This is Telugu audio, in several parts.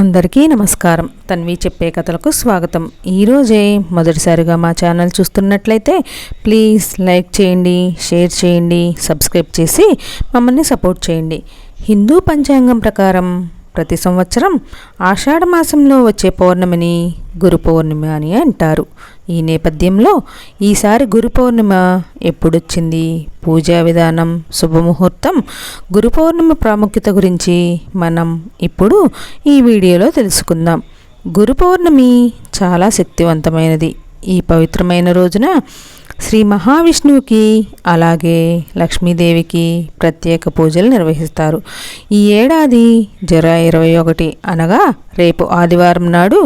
అందరికీ నమస్కారం. తన్వి చెప్పే కథలకు స్వాగతం. ఈరోజే మొదటిసారిగా మా ఛానల్ చూస్తున్నట్లయితే ప్లీజ్ లైక్ చేయండి షేర్ చేయండి సబ్స్క్రైబ్ చేసి మమ్మల్ని సపోర్ట్ చేయండి. హిందూ పంచాంగం ప్రకారం ప్రతి సంవత్సరం ఆషాఢ మాసంలో వచ్చే పౌర్ణమిని గురు పౌర్ణమి అని అంటారు. ఈ నేపథ్యంలో ఈసారి గురు పౌర్ణిమ ఎప్పుడొచ్చింది? పూజా విధానం శుభముహూర్తం గురు పౌర్ణమి ప్రాముఖ్యత గురించి మనం ఇప్పుడు ఈ వీడియోలో తెలుసుకుందాం. గురు పౌర్ణమి చాలా శక్తివంతమైనది. ఈ పవిత్రమైన రోజున శ్రీ మహావిష్ణువుకి అలాగే లక్ష్మీదేవికి ప్రత్యేక పూజలు నిర్వహిస్తారు. ఈ ఏడాది జర ఇరవై ఒకటి అనగా రేపు ఆదివారం నాడు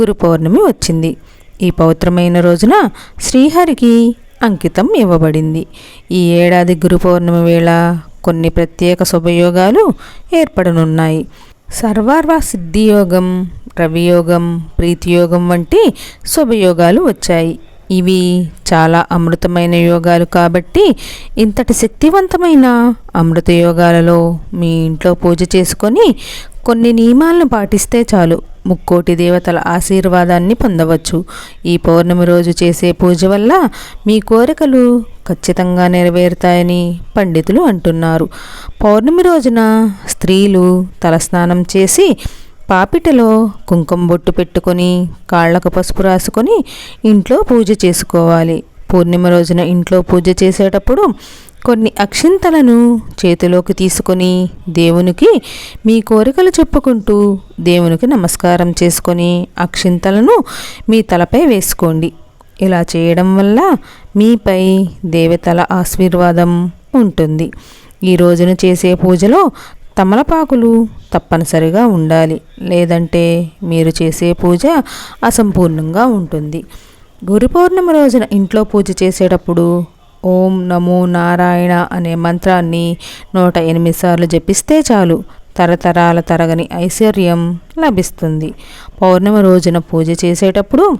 గురు పౌర్ణమి వచ్చింది. ఈ పవిత్రమైన రోజున శ్రీహరికి అంకితం ఇవ్వబడింది. ఈ ఏడాది గురు పౌర్ణమి వేళ కొన్ని ప్రత్యేక శుభయోగాలు ఏర్పడనున్నాయి. సర్వార్వ సిద్ధియోగం రవియోగం ప్రీతియోగం వంటి శుభయోగాలు వచ్చాయి. ఇవి చాలా అమృతమైన యోగాలు కాబట్టి ఇంతటి శక్తివంతమైన అమృత యోగాలలో మీ ఇంట్లో పూజ చేసుకొని కొన్ని నియమాలను పాటిస్తే చాలు. ముక్కోటి దేవతల ఆశీర్వాదాన్ని పొందవచ్చు. ఈ పౌర్ణమి రోజు చేసే పూజ వల్ల మీ కోరికలు ఖచ్చితంగా నెరవేరుతాయని పండితులు అంటున్నారు. పౌర్ణమి రోజున స్త్రీలు తలస్నానం చేసి పాపిటలో కుంకుమ బొట్టు పెట్టుకొని కాళ్ళకు పసుపు రాసుకొని ఇంట్లో పూజ చేసుకోవాలి. పూర్ణిమ రోజున ఇంట్లో పూజ చేసేటప్పుడు కొన్ని అక్షింతలను చేతిలోకి తీసుకొని దేవునికి మీ కోరికలు చెప్పుకుంటూ దేవునికి నమస్కారం చేసుకొని అక్షింతలను మీ తలపై వేసుకోండి. ఇలా చేయడం వల్ల మీపై దేవతల ఆశీర్వాదం ఉంటుంది. ఈ రోజున చేసే పూజలో తమలపాకులు తప్పనిసరిగా ఉండాలి. లేదంటే మీరు చేసే పూజ అసంపూర్ణంగా ఉంటుంది. గురు పౌర్ణమి రోజున ఇంట్లో పూజ చేసేటప్పుడు ఓం నమో నారాయణ అనే మంత్రాన్ని నూట ఎనిమిది సార్లు జపిస్తే చాలు. తరతరాల తరగని ఐశ్వర్యం లభిస్తుంది. పౌర్ణమి రోజున పూజ చేసేటప్పుడు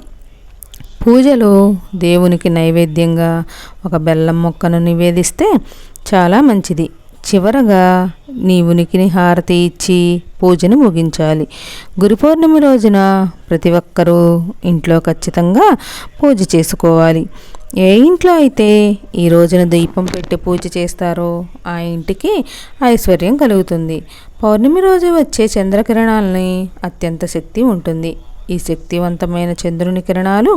పూజలో దేవునికి నైవేద్యంగా ఒక బెల్లం మొక్కను నివేదిస్తే చాలా మంచిది. చివరగా నీ ఉనికిని హారతి ఇచ్చి పూజను ముగించాలి. గురు పౌర్ణమి రోజున ప్రతి ఒక్కరూ ఇంట్లో ఖచ్చితంగా పూజ చేసుకోవాలి. ఏ ఇంట్లో అయితే ఈ రోజున దీపం పెట్టి పూజ చేస్తారో ఆ ఇంటికి ఐశ్వర్యం కలుగుతుంది. పౌర్ణమి రోజు వచ్చే చంద్రకిరణాలని అత్యంత శక్తి ఉంటుంది. ఈ శక్తివంతమైన చంద్రుని కిరణాలు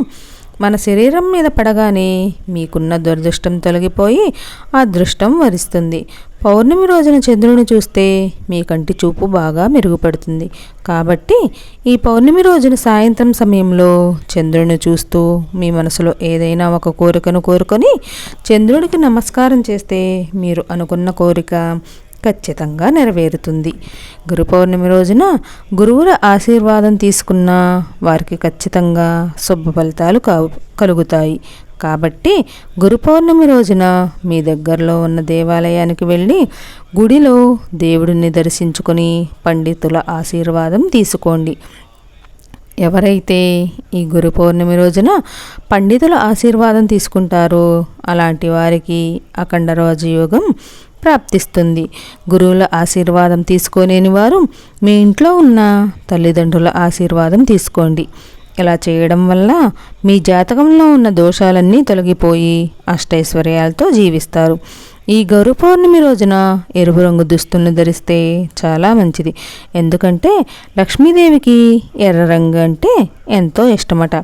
మన శరీరం మీద పడగానే మీకున్న దురదృష్టం తొలగిపోయి ఆ దృష్టం వరిస్తుంది. పౌర్ణమి రోజున చంద్రుని చూస్తే మీ కంటి చూపు బాగా మెరుగుపడుతుంది. కాబట్టి ఈ పౌర్ణమి రోజున సాయంత్రం సమయంలో చంద్రుని చూస్తూ మీ మనసులో ఏదైనా ఒక కోరికను కోరుకొని చంద్రుడికి నమస్కారం చేస్తే మీరు అనుకున్న కోరిక ఖచ్చితంగా నెరవేరుతుంది. గురు పౌర్ణమి రోజున గురువుల ఆశీర్వాదం తీసుకున్న వారికి ఖచ్చితంగా శుభ ఫలితాలు కలుగుతాయి. కాబట్టి గురు పౌర్ణమి రోజున మీ దగ్గరలో ఉన్న దేవాలయానికి వెళ్ళి గుడిలో దేవుడిని దర్శించుకొని పండితుల ఆశీర్వాదం తీసుకోండి. ఎవరైతే ఈ గురు పౌర్ణమి రోజున పండితుల ఆశీర్వాదం తీసుకుంటారో అలాంటి వారికి అఖండ రాజయోగం ప్రాప్తిస్తుంది. గురువుల ఆశీర్వాదం తీసుకోలేని వారు మీ ఇంట్లో ఉన్న తల్లిదండ్రుల ఆశీర్వాదం తీసుకోండి. ఇలా చేయడం వల్ల మీ జాతకంలో ఉన్న దోషాలన్నీ తొలగిపోయి అష్టైశ్వర్యాలతో జీవిస్తారు. ఈ గౌరు పౌర్ణమి రోజున ఎరుపు రంగు దుస్తులను ధరిస్తే చాలా మంచిది. ఎందుకంటే లక్ష్మీదేవికి ఎర్ర రంగు అంటే ఎంతో ఇష్టమట.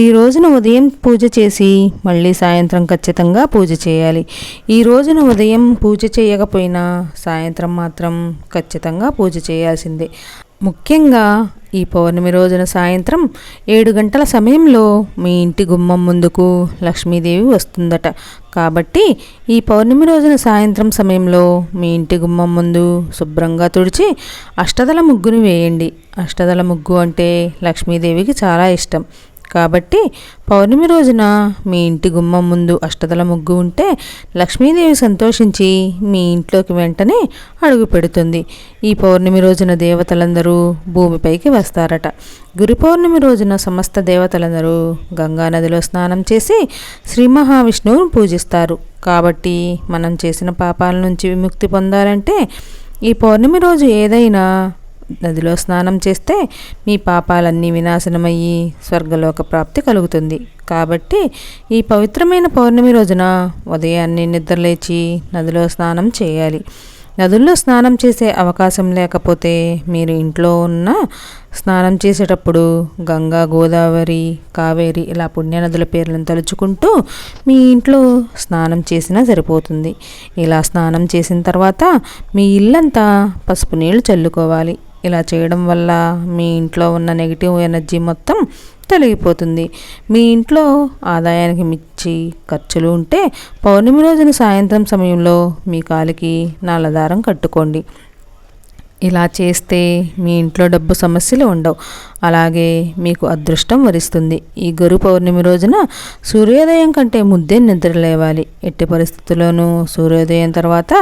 ఈ రోజున ఉదయం పూజ చేసి మళ్ళీ సాయంత్రం ఖచ్చితంగా పూజ చేయాలి. ఈ రోజున ఉదయం పూజ చేయకపోయినా సాయంత్రం మాత్రం ఖచ్చితంగా పూజ చేయాల్సిందే. ముఖ్యంగా ఈ పౌర్ణమి రోజున సాయంత్రం ఏడు గంటల సమయంలో మీ ఇంటి గుమ్మం ముందుకు లక్ష్మీదేవి వస్తుందట. కాబట్టి ఈ పౌర్ణమి రోజున సాయంత్రం సమయంలో మీ ఇంటి గుమ్మం ముందు శుభ్రంగా తుడిచి అష్టదల ముగ్గుని వేయండి. అష్టదల ముగ్గు అంటే లక్ష్మీదేవికి చాలా ఇష్టం. కాబట్టి పౌర్ణమి రోజున మీ ఇంటి గుమ్మం ముందు అష్టదల ముగ్గు ఉంటే లక్ష్మీదేవి సంతోషించి మీ ఇంట్లోకి వెంటనే అడుగు పెడుతుంది. ఈ పౌర్ణమి రోజున దేవతలందరూ భూమిపైకి వస్తారట. గురు పౌర్ణమి రోజున సమస్త దేవతలందరూ గంగా నదిలో స్నానం చేసి శ్రీ మహావిష్ణువును పూజిస్తారు. కాబట్టి మనం చేసిన పాపాల నుంచి విముక్తి పొందాలంటే ఈ పౌర్ణమి రోజు ఏదైనా నదిలో స్నానం చేస్తే మీ పాపాలన్నీ వినాశనమయ్యి స్వర్గలోక ప్రాప్తి కలుగుతుంది. కాబట్టి ఈ పవిత్రమైన పౌర్ణమి రోజున ఉదయాన్నే నిద్రలేచి నదిలో స్నానం చేయాలి. నదుల్లో స్నానం చేసే అవకాశం లేకపోతే మీరు ఇంట్లో ఉన్న స్నానం చేసేటప్పుడు గంగా గోదావరి కావేరి ఇలా పుణ్యనదుల పేర్లను తలుచుకుంటూ మీ ఇంట్లో స్నానం చేసినా సరిపోతుంది. ఇలా స్నానం చేసిన తర్వాత మీ ఇల్లంతా పసుపు నీళ్ళు చల్లుకోవాలి. ఇలా చేయడం వల్ల మీ ఇంట్లో ఉన్న నెగిటివ్ ఎనర్జీ మొత్తం తొలగిపోతుంది. మీ ఇంట్లో ఆదాయానికి మించి ఖర్చులు ఉంటే పౌర్ణమి రోజున సాయంత్రం సమయంలో మీ కాలికి నల్లదారం కట్టుకోండి. ఇలా చేస్తే మీ ఇంట్లో డబ్బు సమస్యలు ఉండవు. అలాగే మీకు అదృష్టం వరిస్తుంది. ఈ గురు పౌర్ణమి రోజున సూర్యోదయం కంటే ముద్దే నిద్ర లేవాలి. ఎట్టి పరిస్థితుల్లోనూ సూర్యోదయం తర్వాత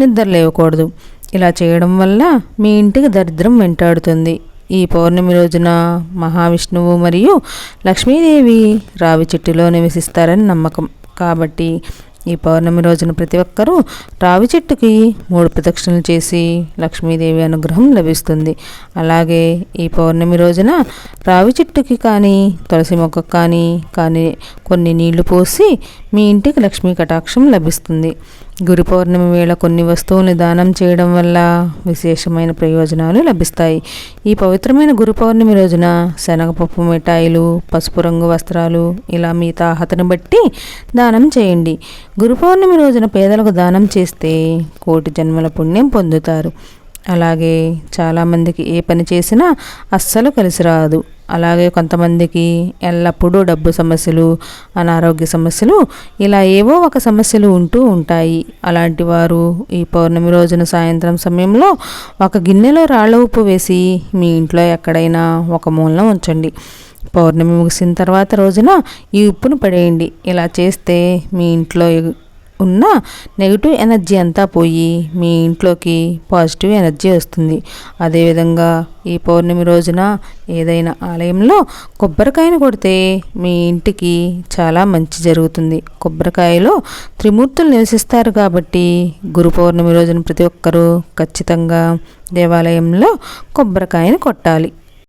నిద్ర లేవకూడదు. ఇలా చేయడం వల్ల మీ ఇంటికి దరిద్రం వెంటాడుతుంది. ఈ పౌర్ణమి రోజున మహావిష్ణువు మరియు లక్ష్మీదేవి రావి చెట్టులో నివసిస్తారని నమ్మకం. కాబట్టి ఈ పౌర్ణమి రోజున ప్రతి ఒక్కరూ రావి చెట్టుకి మూడు ప్రదక్షిణలు చేసి లక్ష్మీదేవి అనుగ్రహం లభిస్తుంది. అలాగే ఈ పౌర్ణమి రోజున రావి చెట్టుకి కానీ తులసి మొక్కకు కానీ కానీ కొన్ని నీళ్ళు పోసి మీ ఇంటికి లక్ష్మీ కటాక్షం లభిస్తుంది. గురు పౌర్ణమి వేళ కొన్ని వస్తువుల్ని దానం చేయడం వల్ల విశేషమైన ప్రయోజనాలు లభిస్తాయి. ఈ పవిత్రమైన గురు పౌర్ణమి రోజున శనగపప్పు మిఠాయిలు పసుపు రంగు వస్త్రాలు ఇలా మీ తాహతను బట్టి దానం చేయండి. గురు పౌర్ణమి రోజున పేదలకు దానం చేస్తే కోటి జన్మల పుణ్యం పొందుతారు. అలాగే చాలామందికి ఏ పని చేసినా అస్సలు కలిసి రాదు. అలాగే కొంతమందికి ఎల్లప్పుడూ డబ్బు సమస్యలు అనారోగ్య సమస్యలు ఇలా ఏవో ఒక సమస్యలు ఉంటూ ఉంటాయి. అలాంటి వారు ఈ పౌర్ణమి రోజున సాయంత్రం సమయంలో ఒక గిన్నెలో రాళ్ళ ఉప్పు వేసి మీ ఇంట్లో ఎక్కడైనా ఒక మూలన ఉంచండి. పౌర్ణమి ముగిసిన తర్వాత రోజున ఈ ఉప్పును పడేయండి. ఇలా చేస్తే మీ ఇంట్లో ఉన్న నెగిటివ్ ఎనర్జీ అంతా పోయి మీ ఇంట్లోకి పాజిటివ్ ఎనర్జీ వస్తుంది. అదేవిధంగా ఈ పౌర్ణమి రోజున ఏదైనా ఆలయంలో కొబ్బరికాయను కొడితే మీ ఇంటికి చాలా మంచి జరుగుతుంది. కొబ్బరికాయలో త్రిమూర్తులు నివసిస్తారు కాబట్టి గురు పౌర్ణమి రోజున ప్రతి ఒక్కరూ ఖచ్చితంగా దేవాలయంలో కొబ్బరికాయను కొట్టాలి.